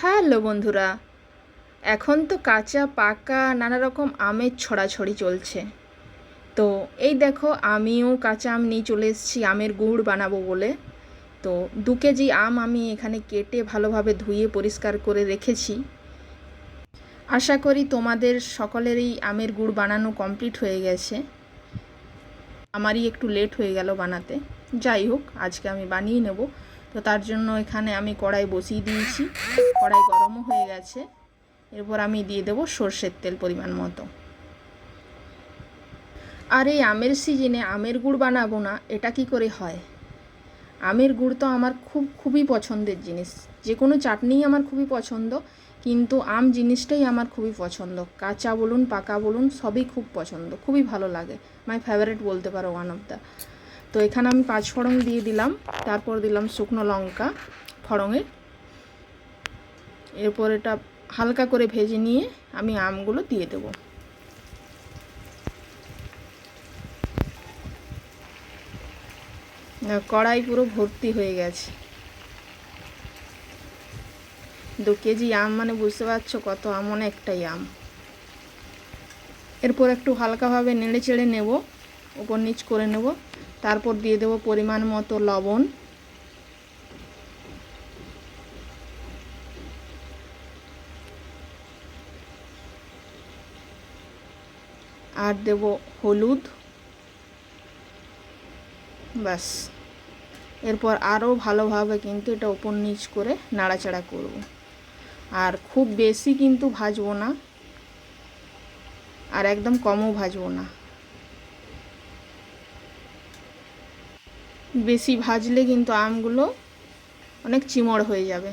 Hello বন্ধুরা, এখন তো কাঁচা, পাকা নানা রকম আমের ছড়াছড়ি চলছে। তো এই দেখো, আমিও কাঁচা আম নিয়ে চলে এসেছি, আমের গুড় বানাবো বলে। তো দু কেজি আম আমি এখানে কেটে ভালোভাবে ধুয়ে পরিষ্কার করে রেখেছি। আশা করি তোমাদের সকলেরই আমের গুড় বানানো কমপ্লিট হয়ে গেছে। আমারই একটু লেট হয়ে গেল বানাতে। যাই হোক, আজকে আমি বানিয়ে নেব। তো তার জন্য এখানে আমি কড়াই বসিয়ে দিয়েছি। কড়াই গরমও হয়ে গেছে। এরপর আমি দিয়ে দেবো সর্ষের তেল পরিমাণ মতো। আর এই আমের সিজনে আমের গুড় বানাবো না, এটা কি করে হয়? আমের গুড় তো আমার খুব, খুবই পছন্দের জিনিস। যে কোনো চাটনিই আমার খুবই পছন্দ, কিন্তু আম জিনিসটাই আমার খুবই পছন্দ। কাঁচা বলুন, পাকা বলুন, সবই খুব পছন্দ, খুবই ভালো লাগে। মাই ফেভারিট বলতে পারো ওয়ান অফ দ্য তো এখানে আমি পাঁচ ফড়ং দিয়ে দিলাম, তারপর দিলাম শুকনো লঙ্কা ফড়ঙে। এরপর এটা হালকা করে ভেজে নিয়ে আমি আমগুলো দিয়ে দেবো। কড়াই পুরো ভর্তি হয়ে গেছে। দু কেজি আম মানে বুঝতে পারছ কত আম, অনেকটাই আম। এরপর একটু হালকাভাবে নেড়ে চেড়ে নেব উপর নিচ করে নেব। তারপর দিয়ে দেব পরিমাণ মতো লবণ। আর দেব হলুদ। ব্যাস। এরপর আরও ভালোভাবে কিন্তু এটা উপর নিচ করে নাড়াচাড়া করব। আর খুব বেশি কিন্তু ভাজবো না। আর একদম কমও ভাজবো না। বেশি ভাজলে কিন্তু আমগুলো অনেক চিমড় হয়ে যাবে।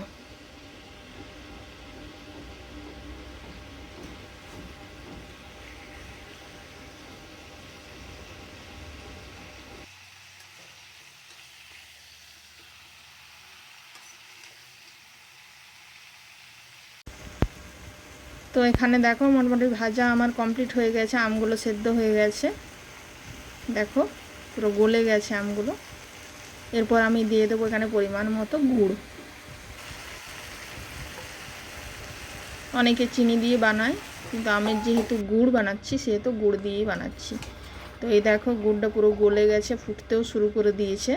তো এখানে দেখো মোটামুটি ভাজা আমার কমপ্লিট হয়ে গেছে, আমগুলো সেদ্ধ হয়ে গেছে। দেখো পুরো গলে গেছে আমগুলো। এরপর আমি দিয়ে দেবো এখানে পরিমাণ মতো গুড়। অনেকে চিনি দিয়ে বানায়, কিন্তু আমি যেহেতু গুড় বানাচ্ছি, সেহেতু গুড় দিয়েই বানাচ্ছি। তো এই দেখো, গুড়টা পুরো গলে গেছে, ফুটতেও শুরু করে দিয়েছে।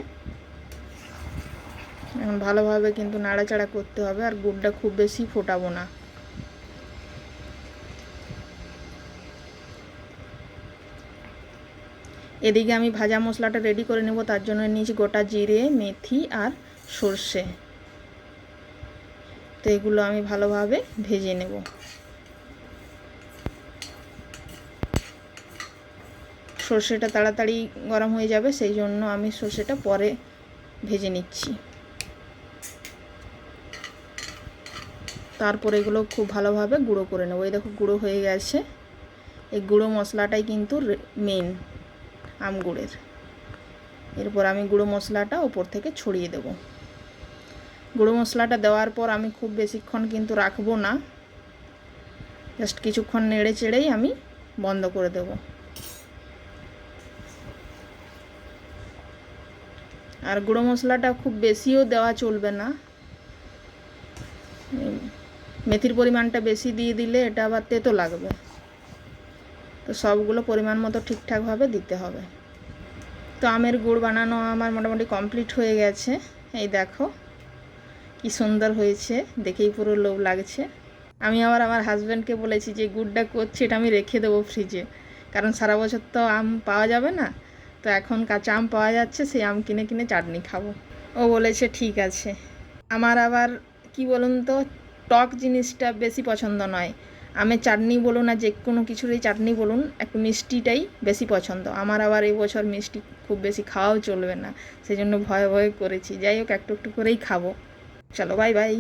এখন ভালোভাবে কিন্তু নাড়াচাড়া করতে হবে, আর গুড়টা খুব বেশি ফোটাবো না। এদিকে আমি ভাজা মশলাটা রেডি করে নেব, তার জন্য নিয়েছি গোটা জিরে, মেথি আর সর্ষে। তো এগুলো আমি ভালোভাবে ভেজে নেব। সর্ষেটা তাড়াতাড়ি গরম হয়ে যাবে, সেই জন্য আমি সর্ষেটা পরে ভেজে নিচ্ছি। তারপর এগুলো খুব ভালোভাবে গুঁড়ো করে নেব। এই দেখো, গুঁড়ো হয়ে গেছে। এই গুঁড়ো মশলাটাই কিন্তু মেন আম গুড়ের এরপর আমি গুঁড়ো মশলাটা ওপর থেকে ছড়িয়ে দেব। গুঁড়ো মশলাটা দেওয়ার পর আমি খুব বেশিক্ষণ কিন্তু রাখব না। জাস্ট কিছুক্ষণ নেড়ে চেড়েই আমি বন্ধ করে দেব। আর গুঁড়ো মশলাটা খুব বেশিও দেওয়া চলবে না। মেথির পরিমাণটা বেশি দিয়ে দিলে এটা আবার তেতো লাগবে। তো সবগুলো পরিমাণ মতো ঠিকঠাকভাবে দিতে হবে। তো আমের গুড় বানানো আমার মোটামুটি কমপ্লিট হয়ে গেছে। এই দেখো, কি সুন্দর হয়েছে, দেখেই পুরো লোভ লাগছে। আমি আবার আমার হাজব্যান্ডকে বলেছি যে, গুড়টা করছি, এটা আমি রেখে দেবো ফ্রিজে কারণ সারা বছর তো আম পাওয়া যাবে না। তো এখন কাঁচা আম পাওয়া যাচ্ছে, সেই আম কিনে কিনে চাটনি খাব। ও বলেছে, ঠিক আছে। আমার আবার, কি বলুন তো, টক জিনিসটা বেশি পছন্দ নয়। আমের চাটনি বলুন আর যে কোনো কিছুরই চাটনি বলুন, একটু মিষ্টিটাই বেশি পছন্দ। আমার আবার এই বছর মিষ্টি খুব বেশি খাওয়াও চলবে না সেই জন্য ভয়ে ভয়ে করেছি। যাই হোক, একটু একটু করেই খাব। চলো বাই বাই